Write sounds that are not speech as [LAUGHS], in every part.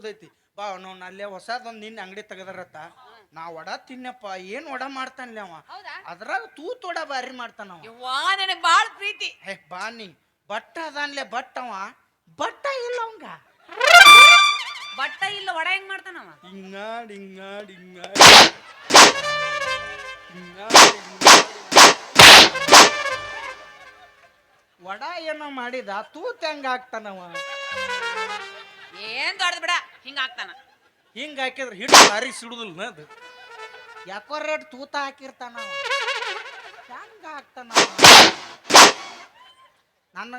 ಹೋಗುದೈತಿ ಬಾ ಅವ್ನು ಅಲ್ಲೇ ಹೊಸದೊಂದು ನಿನ್ನ ಅಂಗಡಿ ತೆಗೆದಾರತ್ತ. ನಾ ವಡ ತಿನ್ನಪ್ಪ ಏನ್ ವಡ ಮಾಡ್ತಾನ್ಲೆ ಅವ. ಅದ್ರಾಗ ತೂತ್ ವಡ ಬಾರಿ ಮಾಡ್ತಾನ ಯವ್ವಾ ನನಗ್ ಬಾಳ ಪ್ರೀತಿ. ಹೇ ಬಾ ನೀ. ಬಟ್ಟ ಅದಾನ್ಲೆ ಬಟ್ ಅವ. ಬಟ್ಟ ಇಲ್ಲ ಅವಂಗ. ಬಟ್ಟ ಇಲ್ಲ ವಡ ಹೆಂಗ್ ಮಾಡ್ತಾನವ ಹಿಂಗಾಡ್ ಹಿಂಗಾಡ್ ಹಿಂಗಾಡ್. ಹಿಂಗಾಡ್ ಹಿಂಗಾಡ್. ವಡ ಏನೋ ಮಾಡಿದ ತೂತ್ ಹೆಂಗ ಆಗ್ತಾನವ ಏನ್ ದೊಡ್ಡ ಬಿಡ. ಹಿಂಗ ಆಗ್ತಾನ ಹಿಂಗ ಹಾಕಿದ್ರೆ ಹಿಟ್ಟು ಬಾರಿ ಸಿಡುದಿಲ್ಲ ಅದು? ಯಾಕೋ ರೇಟ್ ತೂತ ಹಾಕಿರ್ತಾನ ಅವ. ಹೆಂಗ ಹಾಕ್ತಾನ ನನ್ನ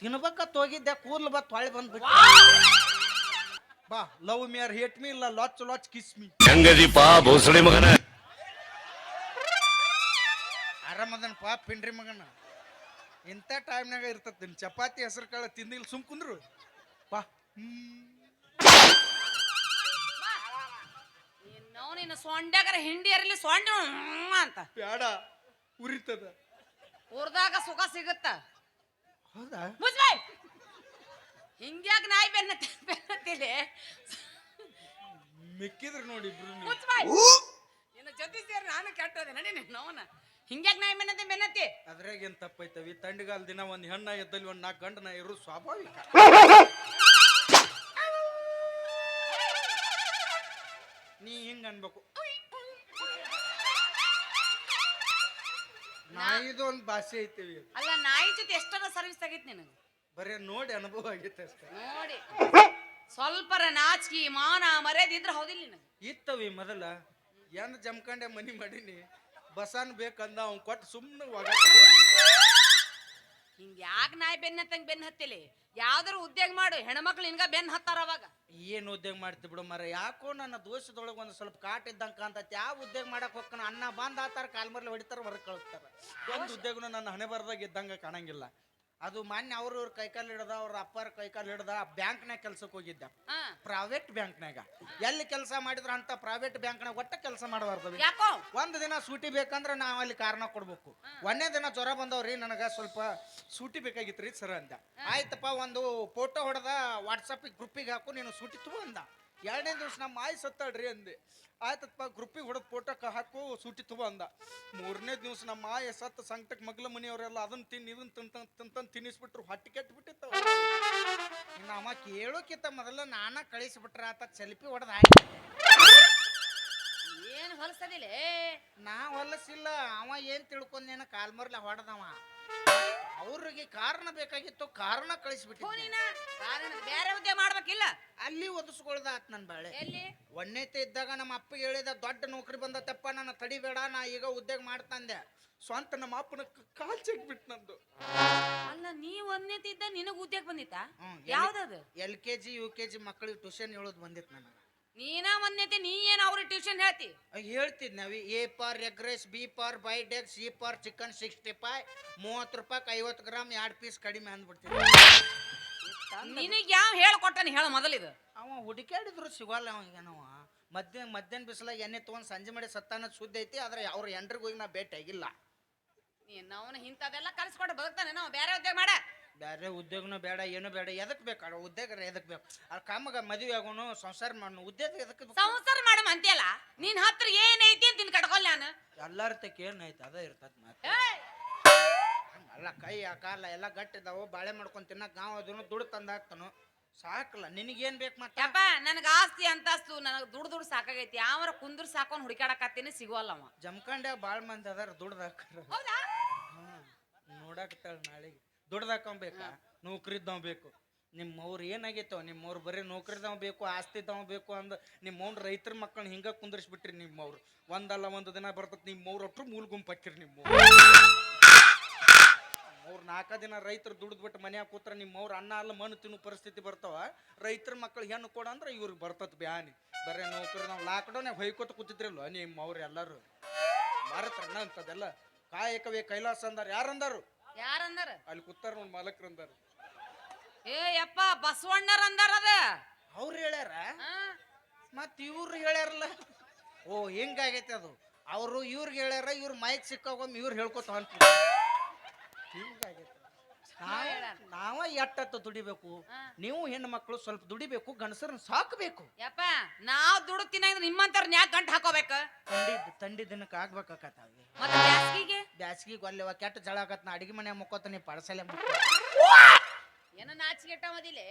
ತಿನ್ಬೇಕ ಹೋಗಿದ್ದೆ ಕೂದ್ಲು ಬತ್ ಹೊಳೆ ಬಂದ್ಬಿಟ್ಟು. ಬಾ ಲವ್ ಮಿಯರ್ ಹೇಟ್ ಮಿ ಇಲ್ಲ ಲಾಚ್ ಲೊಚ್ ಕಿಸ್ ಮಿ ಹೆಂಗದಿಪ್ಪ ಭೋಸಳೆ ಮಗನ. ಆರಾಮದನ್ ಪಾ ಪಿಂಡ್ರಿ ಮಗನ. ಇಂಥ ಟೈಮ್ನಾಗ ಇರ್ತದ ನಿನ್ ಚಪಾತಿ ಹೆಸರು ಕಾಳ ತಿಂದಿಲ್ಲ ಸುಮ್ ಕುಂದ್ರು. ಬಾ. ಹ್ಮ್. ನಿನ್ನ ಸೊಂಡ್ಯಾಗರ ಹಿಂಡಿ ಅರಿಲಿ ಸೊಂಡ ಅಂತ. ಬೇಡ ಉರಿತದ. ಉರ್ದಾಗ ಸುಖ ಸಿಗುತ್ತ? ಹೌದಾ? ಮುಜ್ಬಾಯ್ ಹಿಂಗ್ಯಾಕ್ ನಾಯಿ ಬೆನ್ನ ಬೆನ್ನತ್ತಿಲೆ? ಮಿಕ್ಕಿದ್ರು ನೋಡಿ. ಮುಜ್ಬಾಯ್ ನಿನ್ನ ಜೊತೆ ಸೇರಿ ನಾನು ಕೆಟ್ಟದೆ ನಡಿ ನೋವನ ಹಿಂಗ್ಯಾಕ ನಾಯಿ ಬೆನ್ನತ್ತೆ ಬೆನ್ನತ್ತಿ? ಅದ್ರಾಗ ಏನ್ ತಪ್ಪೈತವಿ ತಂಡಗಾಲ ದಿನ ಒಂದ್ ಹೆಣ್ಣ ಎದ್ದಲ್ಲಿ ಒಂದ್ ನಾಲ್ಕು ಗಂಡನ ಇರು ಸ್ವಾಭಾವಿಕ. [LAUGHS] ನೀ ಹಿಂಗ ಅನ್ಬೇಕು? ನಾಯಿದು ಒಂದ್ ಭಾಷೆ ಐತಿವಿ ಅಲ್ಲ ನಾಯಿ ಜೊತೆ ಎಷ್ಟರ ಸರ್ವಿಸ್ ಆಗೈತಿ ನಿನಗೆ? ಬರೀ ನೋಡಿ ಅನುಭವ ಆಗೈತೆ ಅಷ್ಟೇ. ನೋಡಿ. ಸ್ವಲ್ಪರ ನಾಚಿಕೆ ಮಾನ ಮರ್ಯಾದೆ ಇದ್ರೆ ಹೌದಿಲ್ಲ ನಿನಗೆ? ಇತ್ತವಿ ಮೊದಲ. ಏನ್ ಜಮ್ಕಂಡೆ ಮನಿ ಮಾಡೀನಿ. ಬಸಾನ್ ಬೇಕಂದ ಅವ್ನ್ ಕೊಟ್ಟು ಸುಮ್ಮನೆ ಒಗ ಹಿಂಗ್ ಯಾಕೆ ನಾಯಿ ಬೆನ್ನ ಹತ್ತಂಗ್ ಬೆನ್ನ ಹತ್ತಿಲಿ? ಯಾವ್ದಾರು ಉದ್ಯೋಗ ಮಾಡು ಹೆಣ್ಮಕ್ಳು ಹಿಂಗ ಬೆನ್ನ ಹತ್ತಾರ ಅವಾಗ. ಏನ್ ಉದ್ಯೋಗ ಮಾಡ್ತಿ ಬಿಡು ಮರ ಯಾಕೋ ನನ್ನ ದೋಷದೊಳಗೆ ಒಂದು ಸ್ವಲ್ಪ ಕಾಟ ಇದ್ದಂಗ ಕಾಂತೈತಿ ಯಾವ ಉದ್ಯೋಗ ಮಾಡಕ್ ಹೋಗ್ತಾನ ಅನ್ನ ಬಂದ್ ಆತಾರ ಕಾಲ್ಮರ್ಲಿ ಹೊಡಿತಾರ ಹೊರಗೆ ಕಳಿಸ್ತಾರ. ಒಂದು ಉದ್ಯೋಗನು ನನ್ನ ಹಣೆ ಬರ್ದಾಗ ಇದ್ದಂಗ ಕಾಣಂಗಿಲ್ಲ. ಅದು ಮಾನ್ಯ ಅವ್ರ ಇವ್ರ ಕೈಕಾಲು ಹಿಡ್ದ ಅವ್ರ ಅಪ್ಪರ ಕೈಕಾಲು ಹಿಡ್ದ ಬ್ಯಾಂಕ್ನಾಗ ಕೆಲ್ಸಕ್ಕೆ ಹೋಗಿದ್ದ. ಪ್ರೈವೇಟ್ ಬ್ಯಾಂಕ್ನಾಗ. ಎಲ್ಲಿ ಕೆಲಸ ಮಾಡಿದ್ರ ಅಂತ ಪ್ರೈವೇಟ್ ಬ್ಯಾಂಕ್ನಾಗ ಒಟ್ಟ ಕೆಲಸ ಮಾಡಬಾರ್ದು ಯಾಕೋ? ಒಂದ್ ದಿನ ಸೂಟಿ ಬೇಕಂದ್ರೆ ನಾವ್ ಅಲ್ಲಿ ಕಾರಣ ಕೊಡ್ಬೇಕು. ಒಂದೇ ದಿನ ಜ್ವರ ಬಂದವ್ರಿ ನನಗೆ ಸ್ವಲ್ಪ ಸೂಟಿ ಬೇಕಾಗಿತ್ರಿ ಸರ್ ಅಂದ. ಆಯ್ತಪ್ಪ ಒಂದು ಫೋಟೋ ಹೊಡೆದ ವಾಟ್ಸಪ್ ಗ್ರೂಪಿಗೆ ಹಾಕು ನೀನು ಸೂಟಿ ತಗೋ ಅಂದ. ಎರಡನೇ ದಿವ್ಸ ನಮ್ಮ ಮಾಯಿ ಸತ್ತಾಳ್ರಿ ಅಂದೆ. ಆಯ್ತಪ್ಪ ಗ್ರೂಪಿಗೆ ಹೊಡೆದು ಫೋಟೋ ಹಾಕು ಸೂಟಿ ತಗೋ ಅಂದ. ಮೂರನೇ ದಿವಸ ನಮ್ಮ ಮಾಯ ಸತ್ತ ಸಂಕಟಕ್ಕೆ ಮಗ್ಲ ಮನೆಯವರೆಲ್ಲ ಅದನ್ನ ತಿನ್ ಇದನ್ನ ತಿಂತ ತಿಂತಂದ್ ತಿನ್ನಿಸ್ಬಿಟ್ರು ಹೊಟ್ಟೆ ಕೆಟ್ಟ ಬಿಟ್ಟಿತ್ತು ಇನ್ನು ಕೇಳೋಕಿತ್ತ ಕೇಳೋಕ್ಕಿಂತ ಮೊದಲು ನಾನ ಕಳಿಸ್ಬಿಟ್ರ ಆತ ಸೆಲ್ಫಿ ಹೊಡೆದ ಹಾಕಿ. ಏನು ಹೊಲಸದಿಲ್ಲ ನಾ ಹೊಲಸಿಲ್ಲ ಅವ ಏನ್ ತಿಳ್ಕೊಂಡೇನ ಕಾಲ್ಮರ್ಲ ಹೊಡೆದವ. ಅವ್ರಿಗೆ ಕಾರಣ ಬೇಕಾಗಿತ್ತು ಕಾರಣ ಕಳಿಸ್ಬಿಟ್ಟು ನೀನ ಬೇರೆ ಉದ್ಯೋಗ ಮಾಡ್ಬೇಕಿಲ್ಲ? ಅಲ್ಲಿ ಒದಿಸ್ಕೊಳ್ದ ಆತ್ ನನ್ ಬಾಳೆ. ಎಲ್ಲಿ? ಒಣ್ಣೆತೆ ಇದ್ದಾಗ ನಮ್ಮ ಅಪ್ಪಗೆ ಹೇಳಿದ ದೊಡ್ಡ ನೌಕರಿ ಬಂದತ್ತಪ್ಪ ನನ್ನ ತಡಿಬೇಡ ನಾ ಈಗ ಉದ್ಯೋಗ ಮಾಡ್ತಂದೆ. ಸ್ವಂತ ನಮ್ಮ ಅಪ್ಪನ ಕ- ಕಾಲ್ ಚೆಕ್ ಬಿಟ್ಟು ನಂದು. ಅಲ್ಲ ನೀ ಒಂದನೇ ಇದ್ದ ನಿನಗ್ ಉದ್ಯೋಗ ಬಂದಿತ್ತ? ಹ್ಮ್, ಯಾವ್ದದು L K G U K G ಮಕ್ಕಳಿಗೆ ಟ್ಯೂಷನ್ ಹೇಳೋದು ಬಂದಿತ್ತು ನನಗೆ. ನೀನ ಒಂದನೇತಿ ನೀ ಏನು ಅವ್ರಿಗೆ ಟ್ಯೂಷನ್ ಹೇಳ್ತಿ? ಹೇಳ್ತಿದ್ನವಿ A for egg rice B for boiled egg C for chicken sixty five ಮೂವತ್ತು ರೂಪಾಯಿ ಐವತ್ತು ಗ್ರಾಮ್ ಎರಡು ಪೀಸ್ ಕಡಿಮೆ ಅಂದ್ಬಿಡ್ತೀನಿ. ನಿನಗ್ ಯಾವ ಹೇಳ್ಕೊಟ್ಟನ ಹೇಳ ಮೊದಲಿದು ಅವ ಹುಡುಕಾಡಿದ್ರು ಸಿಗೋಲ್ಲ ನಾವು. ಮಧ್ಯಾಹ್ನ ಮಧ್ಯಾಹ್ನ ಬಿಸಿಲಾಗ ಎಣ್ಣೆ ತೊಗೊಂಡು ಸಂಜೆ ಮಾಡಿ ಸತ್ತಾನ ಸುದ್ದಿ ಐತಿ ಆದ್ರೆ ಅವ್ರ ಎಂಟ್ರಿಗೆ ಹೋಗಿ ನಾ ಭೇಟಿ ಆಗಿಲ್ಲ. ನೀನ್ ಅವನ ಇಂಥದೆಲ್ಲ ಕಲ್ಸ್ಕೊಟ್ಟು ಬದುಕ್ತಾನೆ ನಾವು ಬೇರೆ ಉದ್ಯೋಗ ಮಾಡ. ಬೇರೆ ಉದ್ಯೋಗನೂ ಬೇಡ ಏನು ಬೇಡ ಎದಕ್ ಬೇಕು ಉದ್ಯೋಗ ಎದಕ್ ಬೇಕು? ಆ ಕಮ್ಮಗ ಮದುವೆ ಆಗೋನು ಸಂಸಾರ ಮಾಡೋನು ಉದ್ಯೋಗ ಎದಕ್ ಬೇಕು? ಸಂಸಾರ ಮಾಡಮ್ ಅಂತೀಯಲ್ಲ ನಿನ್ ಹತ್ರ ಏನೈತಿ ಅಂತ ನಿನ್ ಕಟ್ಕೊಲ್ಲ ನಾನು. ಎಲ್ಲರ ತಕ್ಕ ಏನೈತಿ ಅದ ಇರ್ತದ ಮಾತು. ಏಯ್! ಅಲ್ಲ ಕೈ ಆ ಕಾಲ ಎಲ್ಲ ಗಟ್ಟಿದಾವು ಬಾಳೆ ಮಾಡ್ಕೊಂಡು ತಿನ್ನಕ್ ನಾವು ಅದನ್ನು ದುಡ್ಡು ತಂದು ಹಾಕ್ತಾನು. ಸಾಕಲ್ಲ ನಿನಗೇನು ಬೇಕು ಮತ್ತೆ? ಯಪ್ಪ ನನಗೆ ಆಸ್ತಿ ಅಂತಸ್ತು ನನಗೆ ದುಡ್ಡು ದುಡ್ಡು ಸಾಕಾಗೈತಿ. ಯಾವರ ಕುಂದ್ರ ಸಾಕೊಂಡ್ ಹುಡುಕಾಡಕತ್ತೀನಿ ಸಿಗೋಲ್ಲ ಅವ. ಜಮ್ಕಂಡೆ ಭಾಳ ಮಂದಿ ಅದಾರ ದುಡ್ದು ಹಾಕ್ರ ಹೌದಾ? ನೋಡಾಕತ್ತಾಳ ನಾಳೆಗೆ. ನೌಕರಿ ಇದ್ದಾವೆ ನೌಕರಿದ್ದವ್ ಬೇಕು ನಿಮ್ಮ ಅವ್ರು ಏನಾಗೈತವ ನಿಮ್ಮ ಅವ್ರು ಬರೀ ನೌಕರಿದವ್ ಬೇಕು ಆಸ್ತಿದವ್ ಬೇಕು ಅಂದ ನಿಮ್ಮ ಅವ್ನ ರೈತರ ಮಕ್ಕಳನ್ನ ಹಿಂಗ ಕುಂದರ್ಸ್ಬಿಟ್ರಿ ನಿಮ್ಮವ್ರು. ಒಂದಲ್ಲ ಒಂದು ದಿನ ಬರ್ತದ ನಿಮ್ಮ ಅವ್ರ ಒಟ್ರು ಮೂಲ ಗುಂಪು ಹಾಕಿರಿ ನಿಮ್ಮ ಅವ್ರು ನಾಲ್ಕು ದಿನ ರೈತರು ದುಡ್ದ್ಬಿಟ್ಟು ಮನ್ಯಾಗ ಕೂತ್ರ ನಿಮ್ಮವ್ರು ಅವ್ರ ಅನ್ನ ಅಲ್ಲ ಮಣ್ಣು ತಿನ್ನು ಪರಿಸ್ಥಿತಿ ಬರ್ತಾವ ರೈತರ ಮಕ್ಕಳು ಹೆಣ್ಣು ಕೊಡ ಅಂದ್ರೆ ಇವ್ರಿಗೆ ಬರ್ತದ ಬ್ಯಾನಿ. ಬರೀ ನೌಕರಿ ನಾವು ಲಾಕ್ಡೌನ್ ಹೊಯ್ಕೋತ ಕೂತಿದ್ರಲ್ವ ನಿಮ್ಮ ಅವ್ರು ಎಲ್ಲರೂ? ಮಾರತ್ರಣ್ಣ ಅಂತದೆಲ್ಲ. ಕಾಯಕವೇ ಕೈಲಾಸ ಅಂದಾರ. ಯಾರಂದಾರು? ಯಾರಂದಾರ? ಅಲ್ಲಿ ಕೂತಾರ ನೋಡಿ ಮಾಲಕ್ರು ಅಂದಾರ ಏ ಯಪ್ಪ ಬಸವಣ್ಣರ ಅಂದಾರ ಅದ. ಅವ್ರು ಹೇಳ್ಯಾರ? ಮತ್ ಇವ್ರು ಹೇಳ್ಯಾರಲ್ಲ? ಓ ಹೆಂಗಾಗೈತೆ ಅದು. ಅವರು ಇವ್ರಿಗೆ ಹೇಳ್ಯಾರ ಇವ್ರ ಮೈಕ್ ಸಿಕ್ಕಾಗೊಮ್ಮೆ ಇವ್ರು ಹೇಳ್ಕೊತ ಹೊಂಟ ಹಿಂಗಾಗೈತೆ ನಾವ್- ನಾವ ಎಟ್ಟತ್ತು ದುಡಿಬೇಕು. ಹಾ. ನೀವು ಹೆಣ್ಣು ಮಕ್ಕಳು ಸ್ವಲ್ಪ ದುಡಿಬೇಕು ಗಂಡಸರನ್ನ ಸಾಕಬೇಕು. ಯಪ್ಪ ನಾವ್ ದುಡ್ಡು ನಿಮ್ಮಂತರ ನ್ಯಾಕ್ ಗಂಟು ಹಾಕೋಬೇಕ? ತಂಡಿದ್ ತಂಡಿ ದಿನಕ್ಕೆ ಆಗ್ಬೇಕಾಕತ್ತಾವಿ ಮತ್ತೆ ಬ್ಯಾಸ್ಗಿಗೆ? ಗೊಲ್ಲೆವ ಕೆಟ್ಟ ಜಳ ಆಗತ್ ನಾ ಅಡಿಗೆ ಮನೆ ಮುಕ್ಕೋತೀನಿ ಪಡಸಲೆ ಏನ ನಾಚಿಗೆಟ್ಟ ಮದಿಲೆ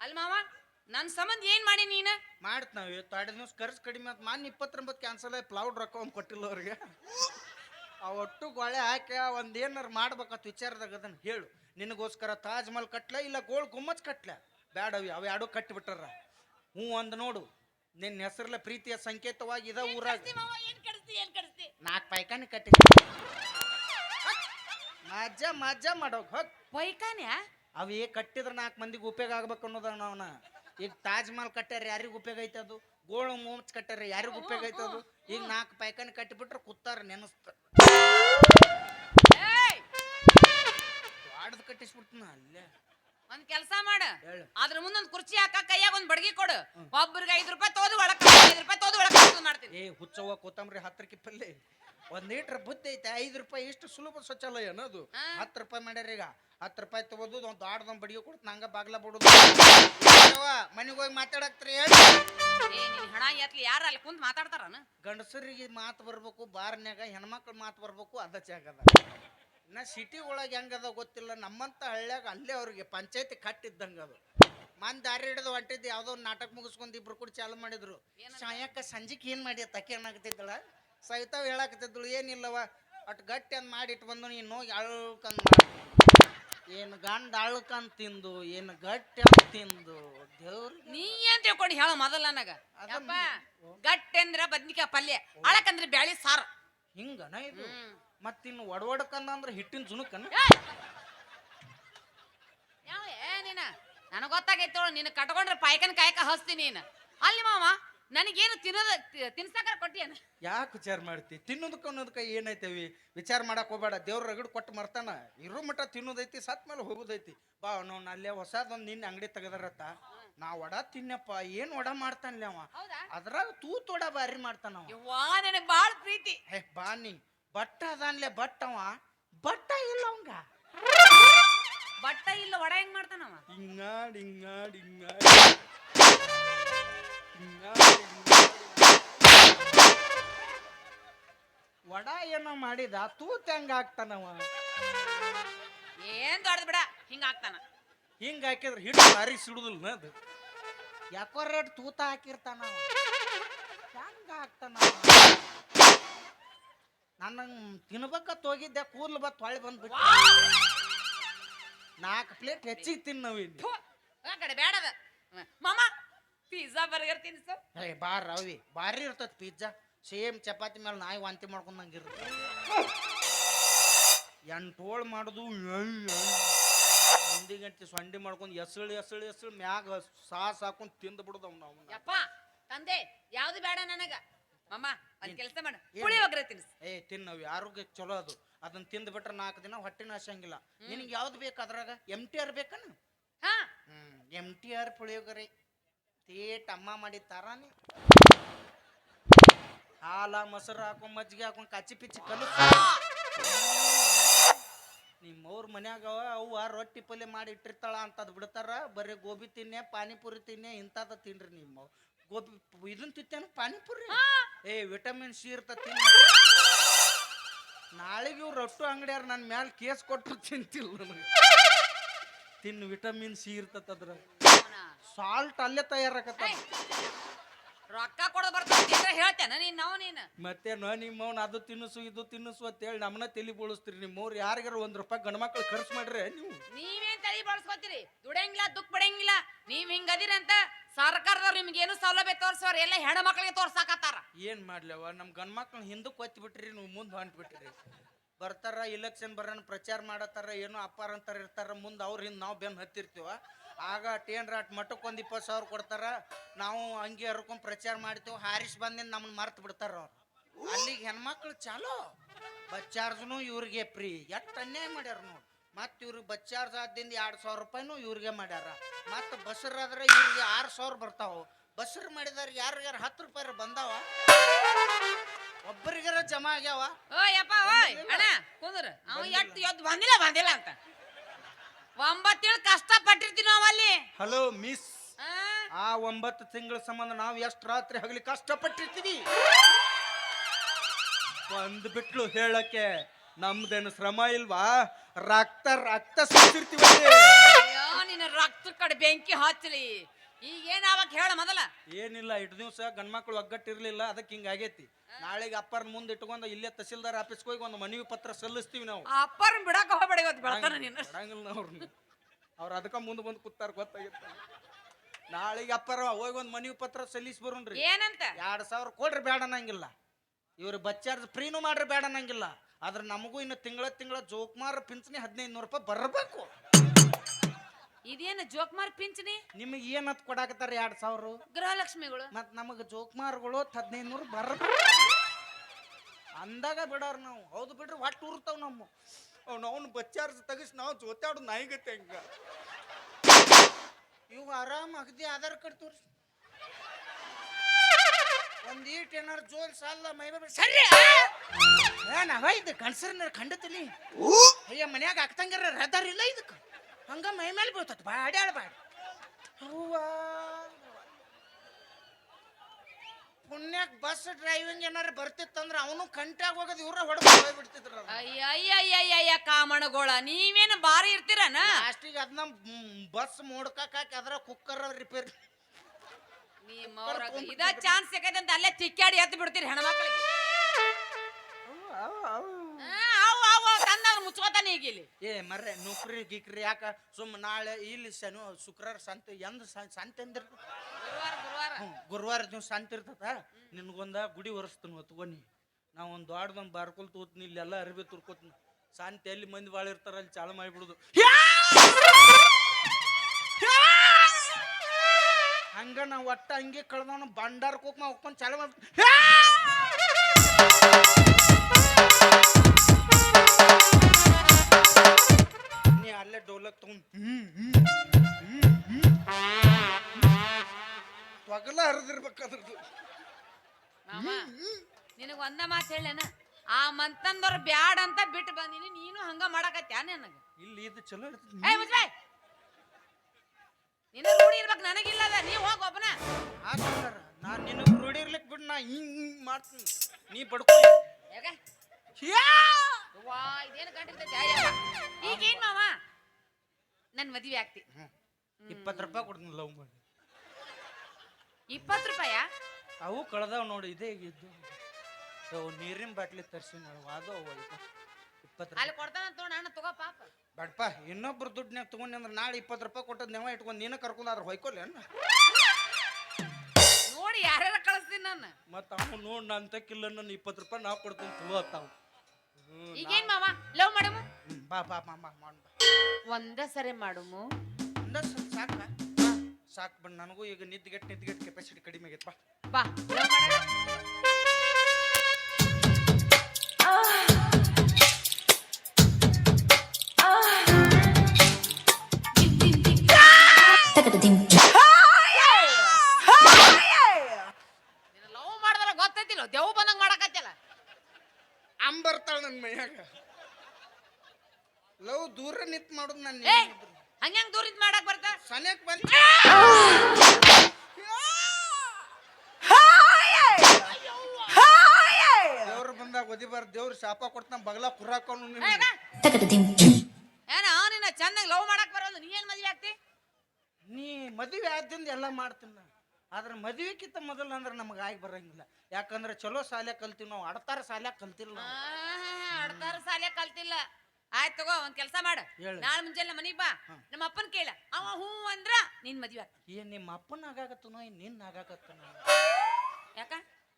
ಅಲ್ ಮಾವ ನನ್ ಸಂಬಂಧ ಏನ್ ಮಾಡಿ ನೀನ್? ಮಾಡ್ತ ಇವತ್ತು. ಎರಡು ದಿವಸ ಖರ್ಚು ಕಡಿಮೆ ಮಾನ್ ಇಪ್ಪತ್ತೊಂಬತ್ತು ಕ್ಯಾನ್ಸಲ್ ಆಯ್ತು ಪ್ಲೌಡ್ ರೊಕ್ಕ ಒಂದು ಕೊಟ್ಟಿಲ್ಲ ಅವ್ರಿಗೆ. ಆ ಒಟ್ಟು ಗೊಳೆ ಹಾಕಿ ಒಂದ್ ಏನಾರ ಮಾಡ್ಬೇಕತ್ ವಿಚಾರದಾಗ ಅದನ್ನ ಹೇಳು. ನಿನಗೋಸ್ಕರ ತಾಜ್ ಮಹಲ್ ಕಟ್ಲ ಇಲ್ಲ ಗೋಳ್ ಗುಮ್ಮಚ್ ಕಟ್ಲ? ಬ್ಯಾಡ ಅವಿ ಅವು ಎರಡು ಕಟ್ಟಿಬಿಟ್ಟಾರ. ಹ್ಞೂ ಅಂದ್ ನೋಡು. ನಿನ್ನ ಹೆಸರಲ್ಲ ಪ್ರೀತಿಯ ಸಂಕೇತವಾಗಿ ಇದ ಊರಾಗ. ನಾಲ್ಕು ಪೈಕಾನಿ ಕಟ್ಟಿ ಮಜ್ಜ ಮಜ್ಜ ಮಾಡೋಕ್ ಹೋಗ್. ಪೈಕಾನ್ಯಾ ಅವೇ ಕಟ್ಟಿದ್ರೆ ನಾಲ್ಕು ಮಂದಿಗೆ ಉಪಯೋಗ ಆಗ್ಬೇಕು ಅನ್ನೋದ ಅವನ ಈಗ ತಾಜ್ ಮಹಲ್ ಕಟ್ಟಾರ ಯಾರಿಗ ಉಪಯೋಗ ಐತೆ ಅದು? ಗೋಳು ಮೂಮಚ್ ಕಟ್ಟಾರ ಯಾರಿಗೂ ಉಪಯೋಗ ಅದು ಈಗ ನಾಲ್ಕು ಪೈಕಾನಿ ಕಟ್ಟಿಬಿಟ್ರೆ ಕುತ್ತಾರ ನೆನಸ್ತ. ವಾಡ್ದು ಕಟ್ಟಿಸ್ಬಿಡ್ತೀನ ಅಲ್ಲೇ. ಒಂದ್ ಕೆಲಸ ಮಾಡ. ಹೇಳು. ಅದ್ರ ಮುಂದೊಂದ್ ಕುರ್ಚಿ ಹಾಕ ಕೈಯಾಗ ಒಂದ್ ಬಡಗಿ ಕೊಡು. ಒಬ್ಬರಿಗೆ ಐದ್ ರೂಪಾಯಿ ತೋದು ಒಳಕ್ ಐದ್ ರೂಪಾಯಿ ತೋದು ಒಳಕ್ ಹಾಕೋದು ಮಾಡ್ತೀನಿ. ಏ ಹುಚ್ಚವ್ವ ಕೊತ್ತಂಬರಿ ಹತ್ತರಕ್ಕೆ ಪಲ್ಲೆ ಒಂದ್ ಲೀಟ್ರ್ ಬುದ್ಧಿ ಐತೆ ಐದು ರೂಪಾಯಿ ಎಷ್ಟು ಸುಲಭ ಶೌಚಾಲಯ ಅನ್ನೋದು ಹಾ. ಹತ್ತು ರೂಪಾಯಿ ಮಾಡ್ಯಾರ ಈಗ. ಹತ್ತು ರೂಪಾಯಿ ತಗೋದು ಒಂದು ದೊಡ್ಡದೊಂದು ಬಡಿಗೆ ಕೊಡ್ತು ನಂಗೆ ಬಾಗ್ಲ ಬಿಡೋದು. ಮನೆಗೆ ಹೋಗಿ ಮಾತಾಡಕ್ತ್ರಿ ಹೇಳಿ ಏ ನೀನ್ ಹಣ ಎತ್ಲಿ ಯಾರು ಅಲ್ಲಿ ಕುಂತ್ ಮಾತಾಡ್ತಾರನ? ಗಂಡಸರಿಗೆ ಮಾತು ಬರ್ಬೇಕು ಬಾರ್ನ್ಯಾಗ ಹೆಣ್ಮಕ್ಳು ಮಾತು ಬರ್ಬೇಕು ಅದ ಚಾಗದ ನಾ ಸಿಟಿ ಒಳಗೆ ಹೆಂಗದ ಗೊತ್ತಿಲ್ಲ ನಮ್ಮಂತ ಹಳ್ಳ್ಯಾಗ ಅಲ್ಲೇ ಅವ್ರಿಗೆ ಪಂಚಾಯತಿ ಕಟ್ಟಿದ್ದಂಗೆ ಅದು. ಮನ್ ದಾರಿ ಹಿಡಿದು ಹೊಂಟಿದ್ದು ಯಾವುದೋ ಒಂದು ನಾಟಕ ಮುಗಿಸ್ಕೊಂಡು ಇಬ್ರು ಕೂಡ ಚಾಲು ಮಾಡಿದ್ರು. ಸಾಯಕ್ಕ ಸಂಜಿಕ್ ಏನು ಮಾಡಿ ತಕ್ಕೆ ಏನಾಗ್ತಿದ್ದಳ ಸವಿತಾವ್ ಹೇಳಾಕತ್ತಿದ್ದಳು ಏನಿಲ್ಲವ ಅಟ್ ಗಟ್ಟಿ ಅಂದ್ ಮಾಡಿಟ್ಟು ಬಂದು ನೀನು ಹೋಗಿ ಅಳ್ಕಂದ್ ಗಂಡ ಅಳ್ಕಂದ್ ತಿಂದು ಏನು ಗಟ್ಟಿ ಅಂತ ತಿಂದು ದೇವ್ರಿಗೆ ನೀ ಏನ್ ತಿಳ್ಕೊಂಡು? ಹೇಳ ಮೊದಲ ನನಗ. ಯಪ್ಪ ಗಟ್ಟಿ ಅಂದ್ರ ಬದ್ನಿಕಾಯಿ ಪಲ್ಯ. ಅಳಕಂದ್ರ ಬ್ಯಾಳಿ ಸಾರು. ಹಿಂಗನ ಇದು? ಹ್ಮ್. ಮತ್ತಿನ್ನು ಒಡವಡ್ಕಂದ ಅಂದ್ರೆ ಹಿಟ್ಟಿನ ಜುಣುಕನ? ಏಯ್! ಯಾವ ಏ ನೀನ? ನನಗ್ ಗೊತ್ತಾಗೈತೆ ನಿನ್ನ ಕಟ್ಕೊಂಡ್ರೆ ಪಾಯ್ಕನ್ ಕಾಯಕ ಹಸ್ತಿ ನೀನು. ಅಲ್ಲಿ ಮಾವ. ನನಗೇನು ತಿನ್ನೋದ ತಿನ್ಸಕರ ಕೊಟ್ಟಿಯನ ಯಾಕೆ ವಿಚಾರ ಮಾಡ್ತಿ? ತಿನ್ನೋದಕ್ಕೆ ಅನ್ನೋದಕ್ಕೆ ಏನೈತೇವಿ? ವಿಚಾರ ಮಾಡಕ್ ಹೋಗ್ಬೇಡ. ದೇವ್ರ ರಗಡ್ ಕೊಟ್ಟು ಮರ್ತಾನ. ಇರೋ ಮಟ್ಟ ತಿನ್ನೋದೈತಿ ಸತ್ ಮೇಲೆ ಹೋಗೋದೈತಿ. ಬಾ ನಾವು ಅಲ್ಲೇ ಹೊಸದೊಂದು ನಿನ್ನೆ ಅಂಗಡಿ ತೆಗದಾರತ್ತ. ನಾ ವಡ ತಿನ್ನಪ್ಪ ಏನ್ ವಡ ಮಾಡ್ತಾನಲ್ಲ ಅವ? ಅದ್ರಾಗ ತೂತ್ ವಡ ಬಾರಿ ಮಾಡ್ತಾನ ಯವ್ವಾ ನನಗ್ ಬಾಳ ಪ್ರೀತಿ. ಹೇ ಬಾನಿ ಬಟ್ಟ ಅದಾನ್ಲೆ ಬಟ್ ಅವ. ಬಟ್ಟ ಇಲ್ಲ ಅವಂಗ. ಬಟ್ಟ ಇಲ್ಲ ವಡ ಹೆಂಗ್ ಮಾಡ್ತಾನವ? ಹಿಂಗಾಡ್ ಹಿಂಗಾಡ್ ಹಿಂಗಾಡ್. ವಡ ಏನೋ ಮಾಡಿದ? ತೂತ ಹೆಂಗ ಆಗ್ತಾನವ ಏನ್ ದೊಡ್ಡ ಬಿಡ ಹಿಂಗ ಆಗ್ತಾನ ಹಿಂಗ ಹಾಕಿದ್ರೆ ಹಿಟ್ಟು ಬಾರಿ ಸಿಡುದಿಲ್ಲ ಅದು? ಯಾಕೋ ರೇಟ್ ತೂತ ಹಾಕಿರ್ತಾನ. ಹೆಂಗ ಆಗ್ತಾನ ನನ್ನ ತಿನ್ಬೇಕತ್ ಹೋಗಿದ್ದೆ ಕೂದ್ಲು ಬತ್ ಹೊಳೆ ಬಂದ್ಬಿಟ್ಟು. ನಾಲ್ಕು ಪ್ಲೇಟ್ ಹೆಚ್ಚಿಗೆ ತಿನ್ನವಿ ಬೇಡದ. ಮಾಮ ಪಿಜ್ಜಾ ಬರ್ಗರ್ ತಿನ್ಸು. ಏ ಬಾರ್ ರವಿ ಭಾರಿ ಇರ್ತದ ಪಿಜ್ಜಾ ಸೇಮ್ ಚಪಾತಿ ಮೇಲೆ ನಾಯಿ ವಾಂತಿ ಮಾಡ್ಕೊಂಡಂಗೆ ಇರ್ತದೆ ಎಂಟೋಳ್ ಮಾಡುದು ಒಂದಿ ಗಂಟೆ ಸೊಂಡಿ ಮಾಡ್ಕೊಂಡು ಎಸಳು ಎಸಳು ಎಸಳು ಮ್ಯಾಗ ಸಾಸ್ ಹಾಕೊಂಡು ತಿಂದು ಬಿಡುದು ಅವ್ನ ಅವನ್ನ ಯಪ್ಪ ತಂದೆ ಯಾವ್ದು ಬೇಡ ನನಗ. ಮಮ್ಮ ಒಂದ್ ಕೆಲಸ ಮಾಡು. ಏನ್? ಪುಳಿಯೋಗರೆ ತಿನ್ಸು. ಏ ತಿನ್ನವಿ ಆರೋಗ್ಯಕ್ಕೆ ಚಲೋ ಅದು. ಅದನ್ನ ತಿಂದು ಬಿಟ್ರೆ ನಾಲ್ಕು ದಿನ ಹೊಟ್ಟೆ ನಾಶಂಗಿಲ್ಲ ನಿನಗೆ ಯಾವ್ದು ಬೇಕು ಅದ್ರಾಗ? ಎಂ ಟಿ ಆರ್ ಬೇಕನ? ಹಾ. ಹ್ಮ್ ಎಂ ಟಿ ಆರ್ ಪುಳಿಯೋಗರೆ ತೇಟ್ ಅಮ್ಮ ಮಾಡಿ ತಾರಾನಿ. ಹಾಲ, ಮೊಸರು ಹಾಕೊಂಡ್ ಮಜ್ಜಿಗೆ ಹಾಕೊಂಡ್ ಕಚ್ಚಿ ಪಿಚ್ಚಿ ಕಲಸ. ನಿಮ್ಮವ್ರ ಮನ್ಯಾಗ ಅವ್ವ ರೊಟ್ಟಿ ಪಲ್ಯ ಮಾಡಿ ಇಟ್ಟಿರ್ತಾಳ ಅಂತದ್ ಬಿಡ್ತಾರ. ಬರೀ ಗೋಬಿ ತಿನ್ನೆ, ಪಾನಿಪುರಿ ತಿನ್ನೆ, ಇಂಥದ ತಿನ್ರಿ ನಿಮ್ಮ ಗೋಬಿ ಇದನ್ ತಿತ್ತೇನು ಪಾನಿಪುರಿ? ಏ, ವಿಟಮಿನ್ ಸಿ ಇರ್ತ ತಿನ್ನ ನಾಳೆಗೆ ಇವ್ರು ರೊಟ್ಟು ಅಂಗಡಿಯಾರ ನನ್ನ ಮ್ಯಾಲ ಕೇಸ್ ಕೊಟ್ಟರು ತಿಂತಿಲ್ಲ ನನಗೆ. ತಿನ್ನು ವಿಟಮಿನ್ ಸಿ ಇರ್ತದ ಅದ್ರ ಸಾಲ್ಟ್ ಅಲ್ಲೇ ತಯಾರಾಕತ್ತ ಏಯ್, ರೊಕ್ಕ ಕೊಡೋದು ಬರ್ತದೆ ಹೇಳ್ತೇನ ನೀನು ನಾವು ನೀನು. ಮತ್ತೆ ನೋ ನಿಮ್ಮವ್ನ ಅದು ತಿನ್ನಿಸು ಇದು ತಿನ್ನಿಸು ಅಂತೇಳಿ ನಮ್ಮನ್ನ ತಲಿ ಬೋಳಿಸ್ತೀರಿ. ನಿಮ್ಮವ್ರು ಯಾರಿಗಾರು ಒಂದ್ ರೂಪಾಯಿ ಗಂಡ್ಮಕ್ಳು ಖರ್ಚು ಮಾಡ್ರೆ ನೀವು. ನೀವೇನ್ ತಲೆ ಬಳಸ್ಕೊತೀರಿ? ದುಡಿಯಂಗಿಲ್ಲ ದುಃಖ ಪಡಂಗಿಲ್ಲ. ನೀವ್ ಅಂತ ಸರ್ಕಾರದವ್ರು ನಿಮ್ಗೆ ಏನು ಸೌಲಭ್ಯ ತೋರಿಸೋರು ಎಲ್ಲ ಹೆಣ್ಣು ಮಕ್ಕಳಿಗೆ ತೋರ್ಸಾಕತ್ತಾರ. ಏನ್ ಮಾಡ್ಲವ ನಮ್ಮ ಗಂಡ್ಮಕ್ಳನ್ನ ಹಿಂದಕ್ಕೆ ಒತ್ತಿ ಬಿಟ್ರಿ ನೀವು ಮುಂದೆ ಹೊಂಟ್ಬಿಟ್ರಿ. ಬರ್ತಾರ ಇಲೆಕ್ಷನ್ ಬರೋಣ ಪ್ರಚಾರ ಮಾಡತ್ತಾರ ಏನೋ ಅಪ್ಪಾರ ಅಂತಾರ ಇರ್ತಾರ ಮುಂದೆ ಅವ್ರ ಹಿಂದೆ ನಾವು ಬೆನ್ ಹತ್ತಿರ್ತೀವ. ಆಗ ಟೇನ್ ರಾಟ್ ಮಠಕ್ಕೆ ಒಂದು ಇಪ್ಪತ್ತು ಸಾವಿರ ಕೊಡ್ತಾರ. ನಾವು ಹಂಗೆ ಹರ್ಕೊಂಡು ಪ್ರಚಾರ ಮಾಡ್ತೀವಿ ಹಾರಿಸ್ ಬಂದಿಂದ ನಮ್ಮನ್ನ ಮರ್ತು ಬಿಡ್ತಾರ ಅವ್ರು. ಅಲ್ಲಿಗೆ ಹೆಣ್ಮಕ್ಳು ಚಾಲೋ. ಬಸ್ ಚಾರ್ಜ್ನು ಇವ್ರಿಗೆ ಫ್ರೀ. ಎಷ್ಟು ಅನ್ಯಾಯ ಮಾಡ್ಯಾರ ನೋಡಿ. ಮತ್ತು ಇವ್ರಿಗೆ ಬಚ್ಚಾರ್ಜ್ ಆದಿಂದ ಎರಡು ಸಾವಿರ ರೂಪಾಯಿನೂ ಇವ್ರಿಗೆ ಮಾಡ್ಯಾರ. ಮತ್ತು ಬಸ್ರಾದ್ರೆ ಇವ್ರಿಗೆ ಆರು ಸಾವಿರ ಬರ್ತಾವ. ಬಸ್ಸರು ಮಾಡಿದಾರ ಯಾರಿಗಾರ ಹತ್ತು ರೂಪಾಯಿ ಬಂದಾವ? ಒಬ್ಬರಿಗಾರ ಜಮಾ ಆಗ್ಯಾವ? ಓ ಯಪ್ಪ ಎದ್ದು ಬಂದಿಲ್ಲ ಬಂದಿಲ್ಲ ಅಂತ. ಒಂಬತ್ತೇಳು ಕಷ್ಟ ಪಟ್ಟಿರ್ತೀವಿ ನಾವು ಅಲ್ಲಿ ಹಲೋ ಮಿಸ್ ಆ? ಆ ಒಂಬತ್ತು ತಿಂಗಳ ಸಂಬಂಧ ನಾವು ಎಷ್ಟು ರಾತ್ರಿ ಹಗಲಿ ಕಷ್ಟಪಟ್ಟಿರ್ತೀವಿ. ಬಂದ್ಬಿಟ್ಲು ಹೇಳಕ್ಕೆ ನಮ್ದೇನು ಶ್ರಮ ಇಲ್ವಾ? ರಕ್ತ ರಕ್ತ ಸುತ್ತಿರ್ತೀವಿ ಅಯ್ಯೋ ನಿನ್ನ ರಕ್ತ ಕಡೆ ಬೆಂಕಿ ಹಚ್ಚಲಿ ಈಗ ಏನಾವಕ್ ಹೇಳ ಮೊದಲ. ಏನಿಲ್ಲ ಇಟ್ಟು ದಿವಸ ಗಂಡ್ಮಕ್ಳು ಒಗ್ಗಟ್ಟಿರ್ಲಿಲ್ಲ ಅದಕ್ಕೆ ಹಿಂಗಾಗೈತಿ ನಾಳೆಗೆ ಅಪ್ಪರ್ ಮುಂದೆ ಇಟ್ಕೊಂಡು ಇಲ್ಲೇ ತಹಸೀಲ್ದಾರ್ ಆಫೀಸ್ಗೆ ಹೋಗಿ ಒಂದು ಮನವಿ ಪತ್ರ ಸಲ್ಲಿಸ್ತೀವಿ ನಾವು. ಅಪ್ಪರ್ ಬಿಡಕ ಹೋಗ್ಬೇಡ ಇವತ್ತು ಬೆಳ್ತಾನ ನೀನು. ಬಿಡಂಗಿಲ್ಲ ಅವ್ರನ್ನ ಅವ್ರು ಅದಕ್ಕ ಮುಂದೆ ಬಂದು ಕೂತಾರ ಗೊತ್ತಾಗಿತ್ತ ನಾಳೆಗೆ ಅಪ್ಪರ ಹೋಗಿ ಒಂದು ಮನವಿ ಪತ್ರ ಸಲ್ಲಿಸಿ ಬರೋಣ್ರಿ. ಏನಂತ? ಎರಡು ಸಾವಿರ ಕೊಡ್ರಿ ಬೇಡ ಅನ್ನಂಗಿಲ್ಲ. ಇವ್ರು ಬಚ್ಚಾರ್ಜ್ ಫ್ರೀನು ಮಾಡ್ರಿ ಬೇಡ ಅನ್ನಂಗಿಲ್ಲ. ಆದ್ರೆ ನಮಗೂ ಇನ್ನು ತಿಂಗಳ ತಿಂಗಳ ಜೋಕ್ಮಾರ್ ಪಿಂಚಣಿ ಹದಿನೈದು ನೂರು ರೂಪಾಯಿ ಬರಬೇಕು. ಇದೇನು ಜೋಕ್ಮಾರ್ ಪಿಂಚಣಿ? ನಿಮಗೆ ಏನತ್ ಕೊಡಾಕತ್ತಾರ ಎರಡ್ ಸಾವಿರ? ಗೃಹಲಕ್ಷ್ಮಿಗಳು. ಮತ್ ನಮಗೆ ಜೋಕ್ಮಾರ್ಗಳು ಹದಿನೈದು ನೂರು ಬರ ಅಂದಾಗ ಬಿಡೋರ್ ನಾವು. ಹೌದು ಬಿಡ್ರಿ ಒಟ್ಟು ಉರ್ತಾವ್ ನಮ್ಮ. ಅವ್ನು ಬಚ್ಚಾರ ಬಚ್ಚಾರ್ಜ್ ತೆಗಿಸ್ ನಾವು ಜೋತಾಡು ನಾಯಿಗತ್ತೆ ಹಂಗ. ಇವು ಆರಾಮ್ ಅಗದಿ ಆಧಾರ್ ಕಾರ್ಡ್ ತೋರಿಸಿ. ಒಂದ್ ಈಟ್ ಏನಾರು ಜೋಲ್ ಸಾಲ ಮೈ ಸರಿ! ಏನ ಇದು ಕಣ್ಸರ್ ಕಂಡತಿ ಅಯ್ಯ ಮನ್ಯಾಗ ಹಾಕ್ತಂಗಾರ ರದಾರ್ ಇಲ್ಲ ಇದಕ್ಕೆ. ಹಂಗ ಮೈ ಮೇಲೆ ಬೀಳ್ತತ್ ಬಾಡ್ಯಾಳ ಅಳಬಾಡಿ ಪುಣ್ಯಾಕ್ ಬಸ್ ಡ್ರೈವಿಂಗ್ ಏನಾರ ಬರ್ತಿತ್ತಂದ್ರ ಅವನು ಕಂಟ್ಯಾಗ ಹೋಗೋದು ಇವ್ರ ಹೊಡೆದು ಹೋಗ್ಬಿಡ್ತಿದ್ರ ಅಯ್ಯಯ್ಯಯ್ಯಯ್ಯ ಕಾಮಣಗೋಳ ನೀವೇನು ಬಾರಿ ಇರ್ತೀರನ? ಲಾಸ್ಟಿಗೆ ಅದನ್ನ ಬಸ್ ಮೂಡ್ಕಾಕ ಹಾಕಿ ಅದ್ರ ಕುಕ್ಕರ್ ರಿಪೇರಿ ಇದ ಚಾನ್ಸ್ ಸಿಗೈತೆ ಅಂತ ಅಲ್ಲೇ ತಿಕ್ಕಾಡಿ ಎದ್ದು ಬಿಡ್ತೀರಿ ಹೆಣ್ಮಕ್ಳಿಗೆ ಆ, ಅವು ಅವು ತಂದವ್ರು ಮುಚ್ಕೋತಾನೆ ಈಗ ಇಲ್ಲಿ ಏ ಮರ್ರೆ ನೌಕರಿ ಗಿಕ್ರಿ ಯಾಕ? ಸುಮ್ ನಾಳೆ ಇಲ್ಲಿ ಶನಿ ಶುಕ್ರವಾರ ಸಂತೆ ಎಂದ ಸಂತೆ ಅಂದ್ರ ಗುರುವಾರ ಗುರುವಾರ. ಗುರುವಾರ ದಿವ್ಸ ಸಂತೆ ಇರ್ತದ? ನಿನ್ಗೊಂದ ಗುಡಿ ಒರೆಸ್ತೀನಿ ಹೊತ್ಕೊನಿ ನಾ ಒಂದು ದೊಡ್ಡದೊಂದು ಬಾರ್ಕೊಲ್ ತೂತ್ನಿ ಇಲ್ಲೆಲ್ಲ ಅರಿವಿ ತುರ್ಕೋತೀನಿ. ಸಂತೆ ಎಲ್ಲಿ ಮಂದಿ ಭಾಳ ಇರ್ತಾರ ಅಲ್ಲಿ ಚಾಲು ಮಾಡಿಬಿಡುದು. ಹಂಗ ನಾ ಒಟ್ಟ ಹಂಗೆ ಕಳ್ದವನು ಬಂಡಾರ ಕೂಕ್ ಹೋಗ್ಕೊಂಡು ಚಾಲು ಮಾಡ್ಬಿಟ್ಟು ಬಿಟ್ಟು ಬಂದಿನಿ ನೀನು ಹಂಗ ಮಾಡಕತ್ಯಾ ನನಗೆ? ಇಲ್ಲಿ ಇದು ಚಲೋ ಇರ್ತದೆ. ಏ ಮುಚ್ಬಾಯ್ ನಿನ್ನ ರೂಢಿ ಇರ್ಬೇಕು ನನಗಿಲ್ಲ ಅದ ನೀ ಹೋಗ ಒಬ್ಬನ ನಾನು ನಾ ನಿನಗೆ ರೂಢಿ ಇರ್ಲಿಕ್ ಬಿಡ್ ನಾ ಹಿಂಗ್ ಹಿಂಗ್ ಮಾಡ್ತೀನಿ. ನೀ ಬಡ್ಕೊ ಯಾಕ? ಯಾ! ವಾ ಇದೇನು ಕಂಡಿರ್ತೈತಿ ಈಗೇನ್ ಮಾವ? ನನ್ ಮದ್ವೆ ಆಗ್ತಿ. ಇಪ್ಪತ್ತು ರೂಪಾಯಿ ಕೊಡ್ತೀನಿ ಲವ್ ಮಾಡಿ. ಇಪ್ಪತ್ತು ರೂಪಾಯ? ಅವು ಕಳ್ದಾವ್ ನೋಡಿ ಇದೇ ಇದ್ದು ನೀರಿನ ಬಾಟ್ಲಿ ತರ್ಸಿ ನಾವು ಅದು ಅವು ಇಪ್ಪತ್ತು ಅಲ್ಲಿ ಕೊಡ್ತಾನ ತೋಣ ಅಣ್ಣ ತಗೋ ಪಾಪ. ಬಡ್ಪ ಇನ್ನೊಬ್ರು ದುಡ್ಡನ್ಯಾಗ ತಗೊಂಡಿ ಅಂದ್ರೆ ನಾಳೆ ಇಪ್ಪತ್ತು ರೂಪಾಯಿ ಕೊಟ್ಟದ್ ನೆವ ಇಟ್ಕೊಂಡು ನೀನು ಕರ್ಕೊಂಡು ಅದ್ರ ಹೊಯ್ಕೊಲ್ಲ ನೋಡಿ ಯಾರ್ಯಾರ ಕಳಿಸ್ತೀನಿ ನಾನು. ಮತ್ತೆ ಅವ್ನು ನೋಡಿ ನಾನು ತಕ್ಕಿಲ್ಲ ನನ್ನ ಇಪ್ಪತ್ತು ರೂಪಾಯಿ ನಾವು ಕೊಡ್ತೀನಿ ತಗೋತಾವ ಈಗೇನ್ ಮಾವ? ಲವ್ ಮಾಡಮು ಬಾ ಬಾ ಬಾ ಬಾ ಒಂದೇ ಬಾ. ಒಂದ ಸರಿ ಮಾಡಮು ಒಂದ ಸರಿ ಸಾಕ ಸಾಕು ಬಣ್ಣ ನನಗೂ ಈಗ ನಿದ್ಗೆಟ್ ನಿದ್ಗೆಟ್ ಕೆಪಾಸಿಟಿ ಕಡಿಮೆ ಆಗೈತೆ ಬಾ. ಬಾ ಲವ್ ಮಾಡೋಣ ಏನ ನಿನ್ನ ಚಂದಾಗ ಲವ್ ಮಾಡಕ್ ಬರೋದು ನೀ ಏನ್ ಮದ್ವೆ ಆಗ್ತಿ? ನೀ ಮದುವೆ ಆದ್ದಿಂದ ಎಲ್ಲ ಮಾಡ್ತೀನಿ ನಾನು. ಆದ್ರೆ ಮದುವೆಕ್ಕಿಂತ ಮೊದಲು ಅಂದ್ರೆ ನಮ್ಗೆ ಆಗಿ ಬರಂಗಿಲ್ಲ. ಯಾಕಂದ್ರೆ ಚಲೋ ಸಾಲ್ಯಾಗ ಕಲ್ತೀವಿ ನಾವು ಅಡ್ತಾರ ಸಾಲ್ಯಾಗ ಕಲ್ತಿಲ್ಲ ನಾವು. ಅಡ್ತಾರ ಸಾಲೆ ಕಲ್ತಿಲ್ಲ. ಆಯ್ತು ತಗೋ ಒಂದ್ ಕೆಲಸ ಮಾಡು. ಹೇಳು. ನಾಳೆ ಮುಂಜಾನೆ ಮನಿಗ್ ಬಾ. ನಮ್ಮ ಅಪ್ಪನ್ ಕೇಳ. ಅವ ಹೂ ಅಂದ್ರ ನಿನ್ ಮದ್ವೆ ಏನ್ ನಿಮ್ಮ ಅಪ್ಪನ ಆಗಾಕತ್ತನೋ ಏನ್ ನಿನ್ನ ಆಗಾಕತ್ತನೋ? ಯಾಕ?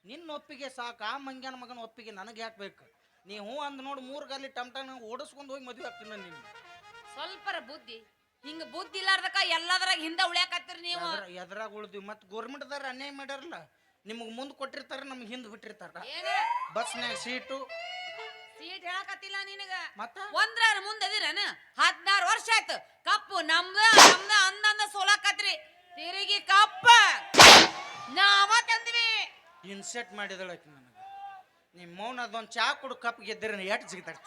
ನಿನ್ನ ಒಪ್ಪಿಗೆ ಸಾಕು ಆ ಮಂಗ್ಯಾನ ಮಗನ ಒಪ್ಪಿಗೆ ನನಗೆ ಯಾಕೆ ಬೇಕು? ನೀ ಹ್ಞೂ ಅಂದ್ ನೋಡಿ ಮೂರು ಗಾಲಿ ಟಮ್ ಓಡಿಸ್ಕೊಂಡು ಹೋಗಿ ಮದುವೆ ಆಗ್ತೀನಿ ನಿಮ್ಗೆ ಸ್ವಲ್ಪರ ಬುದ್ಧಿ. ಹಿಂಗ ಬುದ್ಧಿ ಇಲ್ಲಾರ್ದಕ್ಕ ಎಲ್ಲದ್ರಾಗ ಹಿಂದ ಉಳ್ಯಾಕತ್ತೀರಿ ನೀವು. ಎದ್ರ- ಎದ್ರಾಗ ಉಳ್ದಿವಿ ಮತ್ತು ಗೋರ್ಮೆಂಟ್ದಾರ ಅನ್ಯಾಯ ಮಾಡ್ಯಾರಲ್ಲ ನಿಮಗೆ ಮುಂದೆ ಕೊಟ್ಟಿರ್ತಾರ ನಮ್ಗೆ ಹಿಂದೆ ಬಿಟ್ಟಿರ್ತಾರ. ಏನ? ಬಸ್ನ್ಯಾಗ ಸೀಟು. ಸೀಟ್ ಹೇಳಕತ್ತಿಲ್ಲ ನಿನಗ. ಮತ್ತ? ಒಂದ್ರ ಮುಂದದಿರನ ಹದಿನಾರು ವರ್ಷ ಆಯ್ತು. ಕಪ್ಪು ನಮ್ದ ನಮ್ದ ಅಂದಂದ ಸೋಲಾಕತ್ರಿ. ತಿರುಗಿ ಕಪ್ಪ. ನಾವ ತಂದ್ವಿ. ಇನ್ಸೆಟ್ ಮಾಡಿದಳಕ್ಕೆ ನನಗೆ. ನಿಮ್ಮ ಮೌನ ಅದೊಂದು ಚಾ ಕುಡು ಕಪ್ ಗೆದ್ದಿರ ಎಟ್ ಜಿಗಿತಾಡ್ತಿ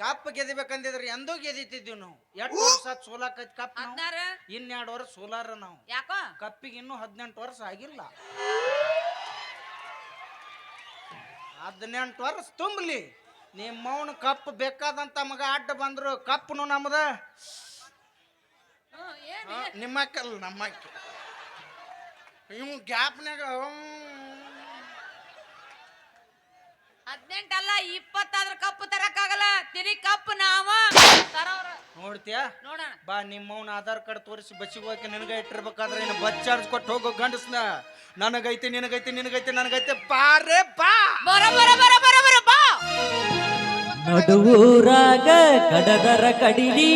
ಕಪ್ ಗೆದಿಬೇಕಂದಿದ್ರೆ ಎಂದೂ ಗೆದಿತಿದ್ವಿ ನಾವು. ಎಷ್ಟು ವರ್ಷ ಸೋಲಾಕೈತಿ ಕಪ್ ಹದಿನಾರ? ಇನ್ನೆರಡು ವರ್ಷ ಸೋಲಾರ ನಾವು. ಯಾಕೋ? ಕಪ್ಪಿಗೆ ಇನ್ನೂ ಹದಿನೆಂಟು ವರ್ಷ ಆಗಿಲ್ಲ. ಹದಿನೆಂಟು ವರ್ಷ ತುಂಬಲಿ. ನಿಮ್ಮವನು ಕಪ್ ಬೇಕಾದಂತ ಮಗ ಅಡ್ಡ ಬಂದ್ರು ಕಪ್ನು ನಮ್ದ. ನಿಮ್ಮಕ್ಕಲ್ಲ ನಮ್ಮಕ್ಕ. ನಿಮ್ಮ ನಮ್ಮ ಇವ್ ಗ್ಯಾಪ್ನಾಗ ಹದಿನೆಂಟಲ್ಲ ಇಪ್ಪತ್ತಾದ್ರೂ ಕಪ್ಪು ತರಕ್ಕಾಗಲ್ಲ. ತಿರಿ ಕಪ್ಪು ನಾವ. ತರವ್ರ ನೋಡ್ತೀಯ? ನೋಡೋಣ. ಬಾ ನಿಮ್ಮವನ ಆಧಾರ್ ಕಾರ್ಡ್ ತೋರಿಸಿ ಬಸ್ಸಿಗೆ ಹೋಗಿ ನಿನಗೆ ಇಟ್ಟಿರ್ಬೇಕಾದ್ರೆ ಇನ್ನು ಬಸ್ ಚಾರ್ಜ್ ಕೊಟ್ಟು ಹೋಗೋ ಗಂಡಸ್ನ. ನನಗೈತಿ ನಿನಗೈತಿ ನಿನಗೈತಿ ನನಗೈತಿ. ಬಾರೇ ಬಾ. ಬರ ಬರ ಬರ ಬರ ಬರ ಬಾ. ನಡುವೂರಾಗ ಕಡದರ ಕಡಿಲಿ.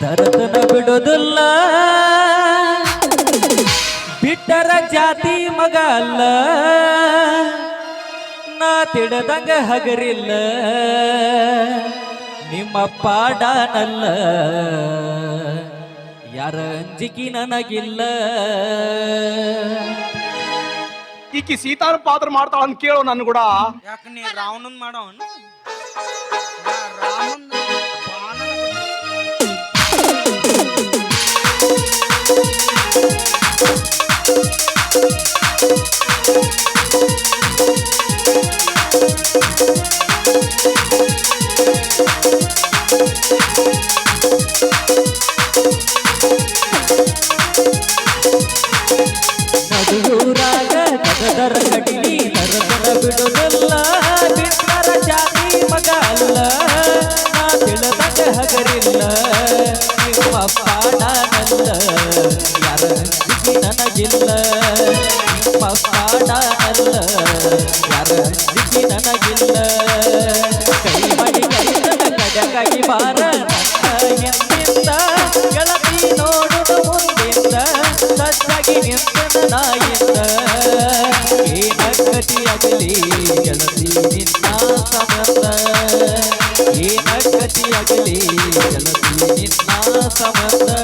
ತರತನ ಬಿಡೋದಿಲ್ಲ. ಬಿಟ್ಟರ ಜಾತಿ ಮಗ ಅಲ್ಲ. ತಿಡದಂಗ ಹಗರಿಲ್ಲ. ನಿಮ್ಮ ಪಾಡನಲ್ಲ. ಯಾರ ಅಂಜಿಕಿ ನನಗಿಲ್ಲ. ಈಕಿ ಸೀತಾರ ಪಾತ್ರ ಮಾಡ್ತಾಳ ಅಂತ ಕೇಳು ನನ್ ಕೂಡ. ಯಾಕೆ ನೀ ರಾವಣನ್ ಮಾಡೋವನು ರಾಮನ್ ಸಂಬಂಧ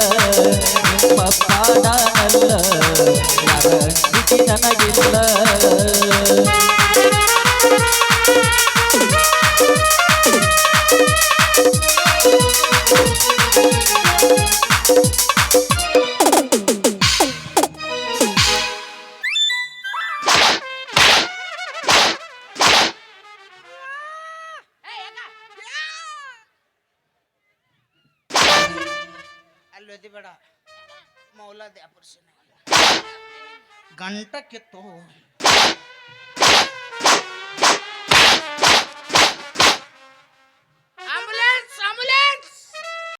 ಗಂಟ ಕಿತ್ತು